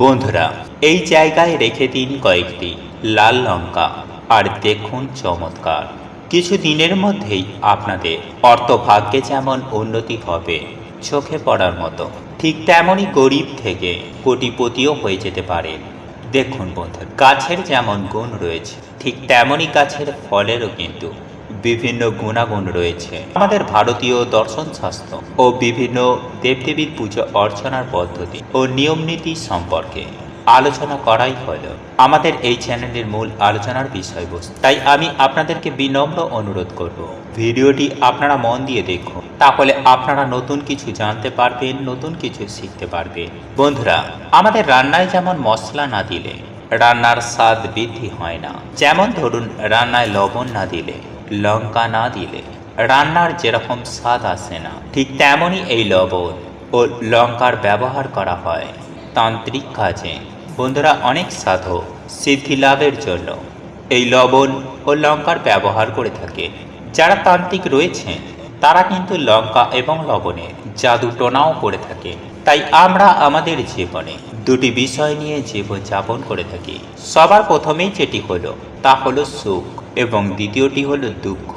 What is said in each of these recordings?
বন্ধুরা, এই জায়গায় রেখে দিন কয়েকটি লাল লঙ্কা। আর দেখুন চমৎকার। কিছু দিনের মধ্যেই আপনাদের অর্থভাগ্যে যেমন উন্নতি হবে চোখে পড়ার মতো, ঠিক তেমনই গরিব থেকে কোটিপতিও হয়ে যেতে পারেন। দেখুন বন্ধু গাছের যেমন গুণ রয়েছে, ঠিক তেমনই গাছের ফলেরও কিন্তু বিভিন্ন গুণাগুণ রয়েছে। আমাদের ভারতীয় দর্শন শাস্ত্র ও বিভিন্ন দেবদেবীর পুজো অর্চনার পদ্ধতি ও নিয়ম নীতি সম্পর্কে আলোচনা করাই হলো আমাদের এই চ্যানেলের মূল আলোচনার বিষয়বস্তু। তাই আমি আপনাদেরকে বিনম্র অনুরোধ করব, ভিডিওটি আপনারা মন দিয়ে দেখুন, তাহলে আপনারা নতুন কিছু জানতে পারবেন, নতুন কিছু শিখতে পারবেন। বন্ধুরা, আমাদের রান্নায় যেমন মশলা না দিলে রান্নার স্বাদ বৃদ্ধি হয় না, যেমন ধরুন রান্নায় লবণ না দিলে লঙ্কা না দিলে রান্নার যেরকম স্বাদ আসে না, ঠিক তেমনই এই লবণ ও লঙ্কার ব্যবহার করা হয়। তান্ত্রিক কাজে বন্ধুরা অনেক সাধক সিদ্ধি লাভের জন্য এই লবণ ও লঙ্কার ব্যবহার করে থাকে। যারা তান্ত্রিক রয়েছেন, তারা কিন্তু লঙ্কা এবং লবণের জাদু টোনাও করে থাকে। তাই আমরা আমাদের জীবনে দুটি বিষয় নিয়ে জীবন যাপন করে থাকি। সবার প্রথমেই যেটি হলো, তা হলো সুখ। এবং দ্বিতীয়টি হলো দুঃখ।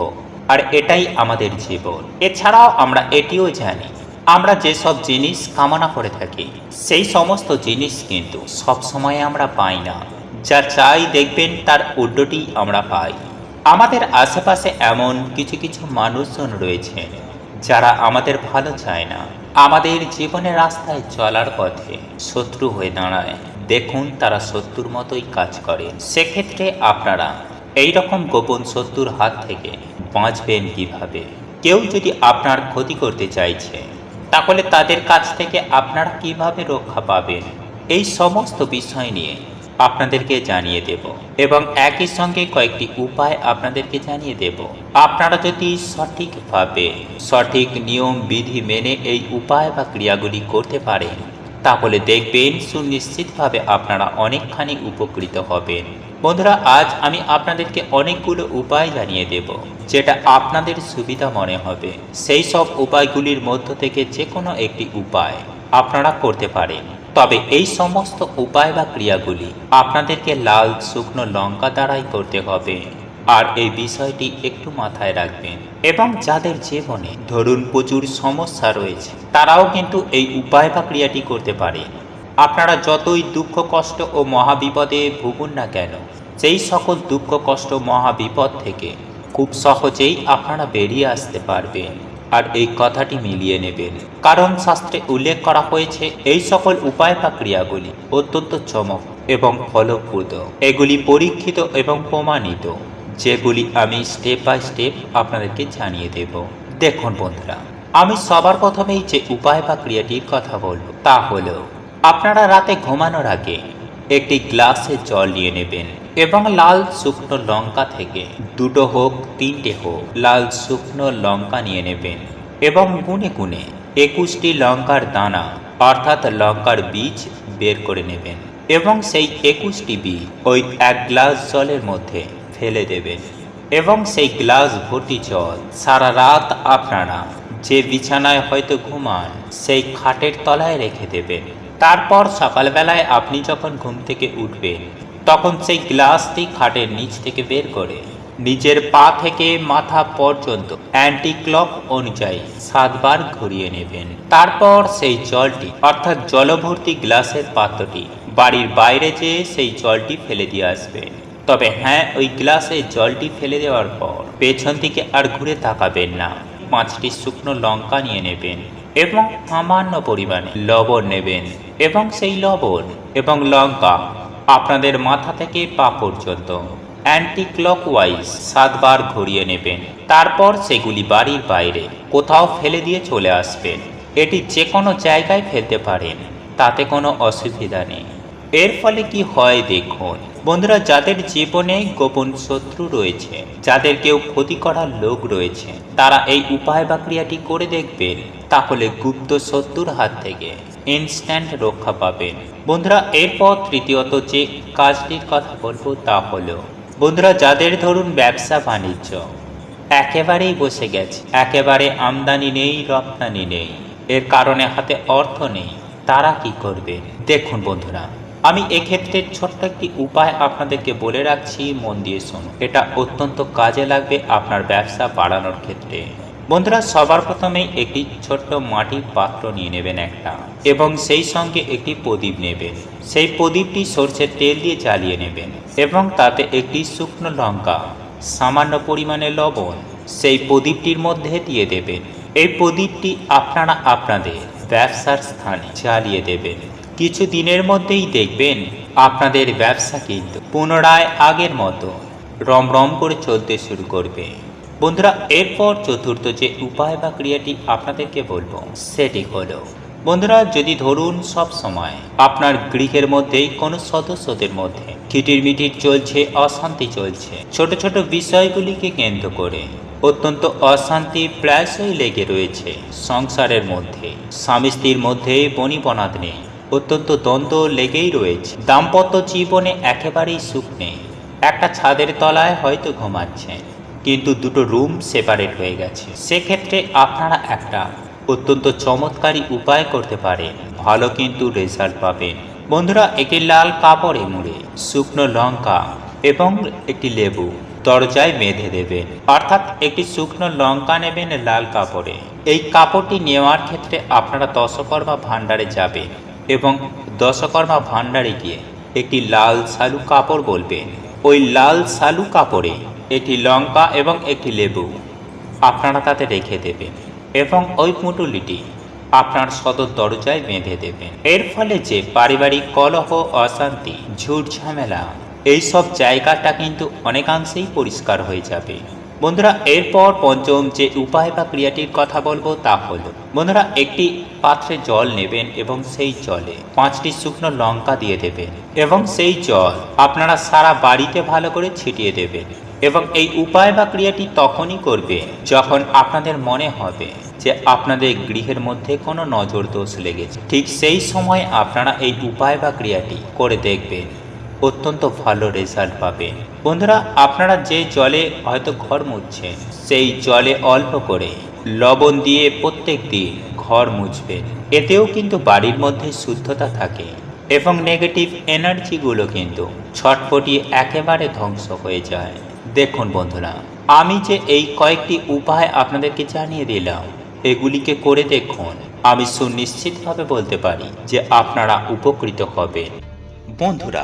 আর এটাই আমাদের জীবন। এছাড়াও আমরা এটিও জানি, আমরা যেসব জিনিস কামনা করে থাকি, সেই সমস্ত জিনিস কিন্তু সব সময় আমরা পাই না। যা চাই দেখবেন তার উল্টোটি আমরা পাই। আমাদের আশেপাশে এমন কিছু কিছু মানুষজন রয়েছে যারা আমাদের ভালো চায় না। আমাদের জীবনের রাস্তায় চলার পথে শত্রু হয়ে দাঁড়ায়। দেখুন তারা শত্রুর মতোই কাজ করে সেক্ষেত্রে আপনারা এই রকম গোপন শত্রুর হাত থেকে বাঁচবেন কীভাবে? কেউ যদি আপনার ক্ষতি করতে চাইছে, তাহলে তাদের কাছ থেকে আপনারা কীভাবে রক্ষা পাবেন? এই সমস্ত বিষয় নিয়ে আপনাদেরকে জানিয়ে দেব এবং একই সঙ্গে কয়েকটি উপায় আপনাদেরকে জানিয়ে দেব। আপনারা যদি সঠিকভাবে সঠিক নিয়ম, বিধি মেনে এই উপায় বা ক্রিয়াগুলি করতে পারেন তাহলে দেখবেন সুনিশ্চিতভাবে আপনারা অনেকখানি উপকৃত হবেন। বন্ধুরা, আজ আমি আপনাদেরকে অনেকগুলো উপায় জানিয়ে দেব, যেটা আপনাদের সুবিধা মনে হবে। সেই সব উপায়গুলির মধ্য থেকে যে কোনো একটি উপায় আপনারা করতে পারেন। তবে এই সমস্ত উপায় বা ক্রিয়াগুলি আপনাদেরকে লাল, শুকনো লঙ্কা দ্বারাই করতে হবে। আর এই বিষয়টি একটু মাথায় রাখবেন। এবং যাদের জীবনে ধরুন প্রচুর সমস্যা রয়েছে, তারাও কিন্তু এই উপায় বা ক্রিয়াটি করতে পারে। আপনারা যতই দুঃখ, কষ্ট ও মহাবিপদে ভুগুন না কেন সেই সকল দুঃখ, কষ্ট, মহাবিপদ থেকে খুব সহজেই আপনারা বেরিয়ে আসতে পারবেন। আর এই কথাটি মিলিয়ে নেবেন। কারণ শাস্ত্রে উল্লেখ করা হয়েছে, এই সকল উপায় বা ক্রিয়াগুলি অত্যন্ত চমক এবং ফলপ্রদ। এগুলি পরীক্ষিত এবং প্রমাণিত। যেগুলি আমি স্টেপ বাই স্টেপ আপনাদেরকে জানিয়ে দেব। দেখুন বন্ধুরা, আমি সবার প্রথমেই যে উপায় বা ক্রিয়াটির কথা বলব তা হলো, আপনারা রাতে ঘুমানোর আগে একটি গ্লাসে জল নিয়ে নেবেন এবং লাল শুকনো লঙ্কা থেকে দুটো হোক, তিনটে হোক, লাল শুকনো লঙ্কা নিয়ে নেবেন এবং গুনে গুনে একুশটি লঙ্কার দানা, অর্থাৎ লঙ্কার বীজ, বের করে নেবেন এবং সেই একুশটি বীজ ওই এক গ্লাস জলের মধ্যে ফেলে দেবেন এবং সেই গ্লাস ভর্তি জল, সারা রাত আপনারা যে বিছানায় হয়তো ঘুমান, সেই খাটের তলায় রেখে দেবেন তারপর সকালবেলায় আপনি যখন ঘুম থেকে উঠবেন, তখন সেই গ্লাসটি খাটের নিচ থেকে বের করে, নিজের পা থেকে মাথা পর্যন্ত অ্যান্টি ক্লক অনুযায়ী সাতবার ঘুরিয়ে নেবেন। তারপর সেই জলটি, অর্থাৎ জলভর্তি গ্লাসের পাত্রটি, বাড়ির বাইরে যেয়ে সেই জলটি ফেলে দিয়ে আসবেন। তবে হ্যাঁ ওই গ্লাসে জলটি ফেলে দেওয়ার পর পেছন দিকে আর ঘুরে তাকাবেন না। পাঁচটি শুকনো লঙ্কা নিয়ে নেবেন এবং সামান্য পরিমাণে লবণ নেবেন এবং সেই লবণ এবং লঙ্কা আপনাদের মাথা থেকে পা পর্যন্ত অ্যান্টি ক্লক ক্লকওয়াইজ সাতবার ঘুরিয়ে নেবেন। তারপর সেগুলি বাড়ির বাইরে কোথাও ফেলে দিয়ে চলে আসবেন। এটি যে কোনো জায়গায় ফেলতে পারেন, তাতে কোনো অসুবিধা নেই। এর ফলে কি হয় দেখুন বন্ধুরা, যাদের জীবনে গোপন শত্রু রয়েছে, যাদের কেউ ক্ষতি করার লোক রয়েছে, তারা এই উপায় বা ক্রিয়াটি করে দেখবেন, তাহলে গুপ্ত শত্রুর হাত থেকে ইনস্ট্যান্ট রক্ষা পাবেন। বন্ধুরা, এরপর তৃতীয়ত যে কাজটির কথা বলব তা হলো, বন্ধুরা, যাদের ধরুন ব্যবসা বাণিজ্য, একেবারেই বসে গেছে, একেবারে আমদানি নেই, রপ্তানি নেই, এর কারণে হাতে অর্থ নেই, তারা কি করবে দেখুন বন্ধুরা আমি এক্ষেত্রে ছোট্ট একটি উপায় আপনাদেরকে বলে রাখছি, মন দিয়ে শুনুন। এটা অত্যন্ত কাজে লাগবে আপনার ব্যবসা বাড়ানোর ক্ষেত্রে। বন্ধুরা, সবার প্রথমেই একটি ছোট্ট মাটির পাত্র নিয়ে নেবেন একটা, এবং সেই সঙ্গে একটি প্রদীপ নেবেন। সেই প্রদীপটি সর্ষের তেল দিয়ে জ্বালিয়ে নেবেন, এবং তাতে একটি শুকনো লঙ্কা, সামান্য পরিমাণে লবণ, সেই প্রদীপটির মধ্যে দিয়ে দেবেন। এই প্রদীপটি আপনারা আপনাদের ব্যবসার স্থানে জ্বালিয়ে দেবেন। কিছু দিনের মধ্যেই দেখবেন আপনাদের ব্যবসা কিন্তু পুনরায় আগের মতো রমরম করে চলতে শুরু করবে। বন্ধুরা, এরপর চতুর্থ যে উপায় বা ক্রিয়াটি আপনাদেরকে বলব, সেটি হলো, বন্ধুরা, যদি ধরুন সব সময় আপনার গৃহের মধ্যেই কোনো সদস্যদের মধ্যে খিটির মিটির চলছে, অশান্তি চলছে, ছোট ছোট বিষয়গুলিকে কেন্দ্র করে অত্যন্ত অশান্তি প্রায়শই লেগে রয়েছে সংসারের মধ্যে, স্বামী স্ত্রীর মধ্যে বনিবনাদ নেই অত্যন্ত দ্বন্দ্ব লেগেই রয়েছে। দাম্পত্য জীবনে একেবারেই সুখ নেই। একটা ছাদের তলায় হয়তো ঘুমাচ্ছেন, কিন্তু দুটো রুম সেপারেট হয়ে গেছে। সেক্ষেত্রে আপনারা একটা অত্যন্ত চমৎকারী উপায় করতে পারেন। ভালো কিন্তু রেজাল্ট পাবেন। বন্ধুরা, একটি লাল কাপড়ে মুড়ে শুকনো লঙ্কা এবং একটি লেবু দরজায় বেঁধে দেবেন। অর্থাৎ একটি শুকনো লঙ্কা নেবেন লাল কাপড়ে। এই কাপড়টি নেওয়ার ক্ষেত্রে আপনারা দশকর্মা ভাণ্ডারে যাবেন। এবং দশকর্মা ভাণ্ডারে গিয়ে একটি লাল শালু কাপড় বলবেন। ওই লাল শালু কাপড়ে একটি লঙ্কা এবং একটি লেবু। আপনারা তাতে রেখে দেবেন এবং ওই পুঁটুলিটি আপনার সদর দরজায় বেঁধে দেবেন। এর ফলে যে পারিবারিক কলহ, অশান্তি, ঝুট ঝামেলা, এইসব জায়গাটা কিন্তু অনেকাংশেই পরিষ্কার হয়ে যাবে। বন্ধুরা, এরপর পঞ্চম যে উপায় বা ক্রিয়াটির কথা বলব তা হলো, বন্ধুরা, একটি পাত্রে জল নেবেন এবং সেই জলে পাঁচটি শুকনো লঙ্কা দিয়ে দেবেন এবং সেই জল আপনারা সারা বাড়িতে ভালো করে ছিটিয়ে দেবেন এবং এই উপায় বা ক্রিয়াটি তখনই করবে যখন আপনাদের মনে হবে যে আপনাদের গৃহের মধ্যে কোনো নজর দোষ লেগেছে। ঠিক সেই সময় আপনারা এই উপায় বা ক্রিয়াটি করে দেখবেন। অত্যন্ত ভালো রেজাল্ট পাবেন বন্ধুরা, আপনারা যে জলে হয়তো ঘর মুছছেন সেই জলে অল্প করে লবণ দিয়ে প্রত্যেক দিন ঘর মুছবেন। এতেও কিন্তু বাড়ির মধ্যে শুদ্ধতা থাকে এবং নেগেটিভ এনার্জিগুলো কিন্তু ছটপটিয়ে একেবারে ধ্বংস হয়ে যায়। দেখুন বন্ধুরা, আমি যে এই কয়েকটি উপায় আপনাদেরকে জানিয়ে দিলাম, এগুলিকে করে দেখুন। আমি সুনিশ্চিতভাবে বলতে পারি যে আপনারা উপকৃত হবেন। বন্ধুরা